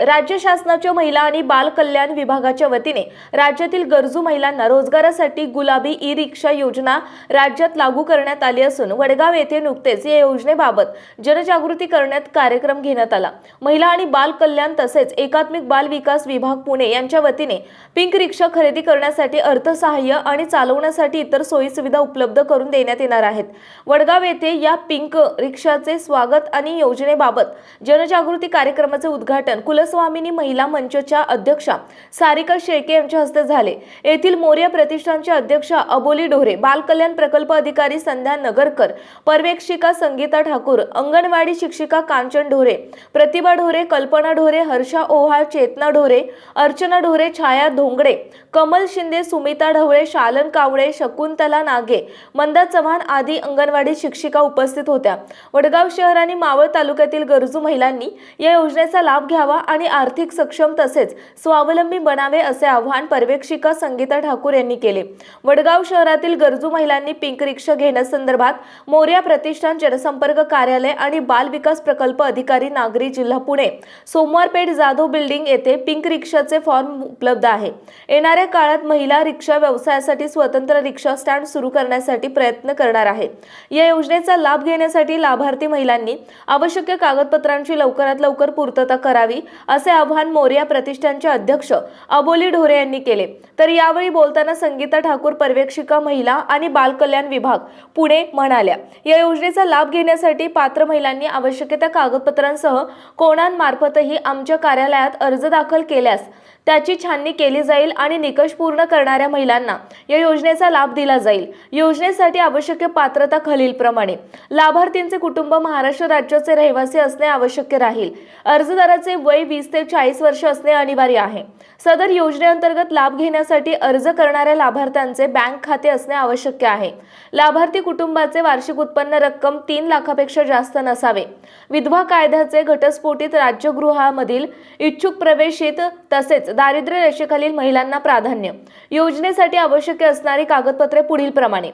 राज्य शासनाच्या महिला आणि बाल कल्याण विभागाच्या वतीने राज्यातील गरजू महिलांना रोजगारासाठी गुलाबी ई रिक्षा योजना राज्यात लागू करण्यात आली असून वडगाव येथे नुकतेच या योजनेबाबत जनजागृती करण्यात कार्यक्रम घेण्यात आला. महिला आणि बाल कल्याण तसेच एकात्मिक बाल विकास विभाग पुणे यांच्या वतीने पिंक रिक्षा खरेदी करण्यासाठी अर्थसहाय्य आणि चालवण्यासाठी इतर सोयी सुविधा उपलब्ध करून देण्यात येणार आहेत. वडगाव येथे या पिंक रिक्षाचे स्वागत आणि योजनेबाबत जनजागृती कार्यक्रमाचे उद्घाटन कुल कुलस्वामिनी महिला मंचच्या अध्यक्षा सारिका शेळके यांच्या हस्ते झाले. येथील मोर्या प्रतिष्ठानच्या अध्यक्षा अबोली ढोरे बालकल्याण प्रकल्प अधिकारी संध्या नगरकर पर्यवेक्षिका संगीता ठाकूर अंगणवाडी शिक्षिका कांचन ढोरे प्रतिभा ढोरे कल्पना ढोरे हर्षा ओहाळ चेतना ढोरे अर्चना ढोरे छाया धोंगडे कमल शिंदे सुमिता ढवळे शालन कावळे शकुंतला नागे मंदा चव्हाण आदी अंगणवाडी शिक्षिका उपस्थित होत्या. वडगाव शहर आणि मावळ तालुक्यातील गरजू महिलांनी या योजनेचा लाभ घ्यावा आणि आर्थिक सक्षम तसेच स्वावलंबी बनावे असे आवाहन पर्यवेक्षिका संगीता ठाकूर यांनी केले. वडगाव शहरातील गरजू महिलांनी पिंक रिक्षा घेण्यासंदर्भात मोर्या प्रतिष्ठान जनसंपर्क कार्यालय आणि बाल विकास प्रकल्प अधिकारी नागरी जिल्हा पुणे सोमवारपेठ जाधव बिल्डिंग येथे पिंक रिक्षाचे फॉर्म उपलब्ध आहे. येणाऱ्या काळात महिला रिक्षा व्यवसायासाठी स्वतंत्र रिक्षा स्टँड सुरू करण्यासाठी प्रयत्न करणार आहे. या योजनेचा लाभ घेण्यासाठी लाभार्थी महिलांनी आवश्यक कागदपत्रांची लवकरात लवकर पूर्तता करावी असे आव्हान मोर्या प्रतिष्ठानचे अध्यक्ष अबोली ढोरे यांनी केले. तर यावेळी बोलताना संगीता ठाकूर पर्यवेक्षिका महिला आणि बालकल्याण विभाग पुणे म्हणाल्या या योजनेचा लाभ घेण्यासाठी पात्र महिलांनी आवश्यक त्या कागदपत्रांसह कोणांमार्फतही आमच्या कार्यालयात अर्ज दाखल केल्यास त्याची छाननी केली जाईल आणि निकष पूर्ण करणाऱ्या महिलांना या योजनेचा लाभ दिला जाईल. योजनेसाठी आवश्यक पात्रता खालीलप्रमाणे. लाभार्थींचे कुटुंब महाराष्ट्र राज्याचे रहिवासी असणे आवश्यक राहील. अर्जदाराचे वय वीस ते चाळीस वर्ष असणे अनिवार्य आहे. सदर योजनेअंतर्गत लाभ घेण्यासाठी अर्ज करणाऱ्या लाभार्थ्यांचे बँक खाते असणे आवश्यक आहे. लाभार्थी कुटुंबाचे वार्षिक उत्पन्न रक्कम तीन लाखापेक्षा जास्त नसावे. विधवा कायद्याचे घटस्फोटित राज्यगृहामधील इच्छुक प्रवेशित तसेच दारिद्र्य रेषेखालील महिलांना प्राधान्य. योजनेसाठी आवश्यक असणारी कागदपत्रे पुढील प्रमाणे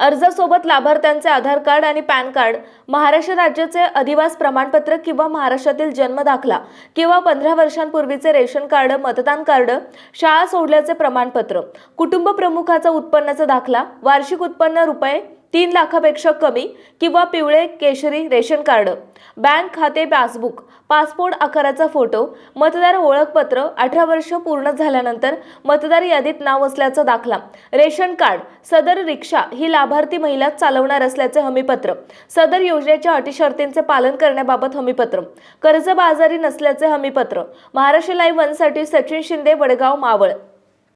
अर्जासोबत लाभार्थ्यांचे आधार कार्ड आणि पॅन कार्ड महाराष्ट्र राज्याचे अधिवास प्रमाणपत्र किंवा महाराष्ट्रातील जन्म दाखला किंवा पंधरा वर्षांपूर्वीचे रेशन कार्ड मतदान कार्ड शाळा सोडल्याचे प्रमाणपत्र कुटुंब प्रमुखाचा उत्पन्नाचा दाखला वार्षिक उत्पन्न रुपये तीन लाखापेक्षा कमी किंवा पिवळे केशरी रेशन कार्ड बँक खाते पासबुक पासपोर्ट आकाराचा फोटो मतदार ओळखपत्र अठरा वर्ष पूर्ण झाल्यानंतर मतदार यादीत नाव असल्याचा दाखला. रेशन कार्ड सदर रिक्षा ही लाभार्थी महिला चालवणार असल्याचे हमीपत्र. सदर योजनेच्या अटी शर्तींचे पालन करण्याबाबत हमीपत्र. कर्जबाजारी नसल्याचे हमीपत्र. महाराष्ट्र लाईव्ह वनसाठी सचिन शिंदे वडगाव मावळ.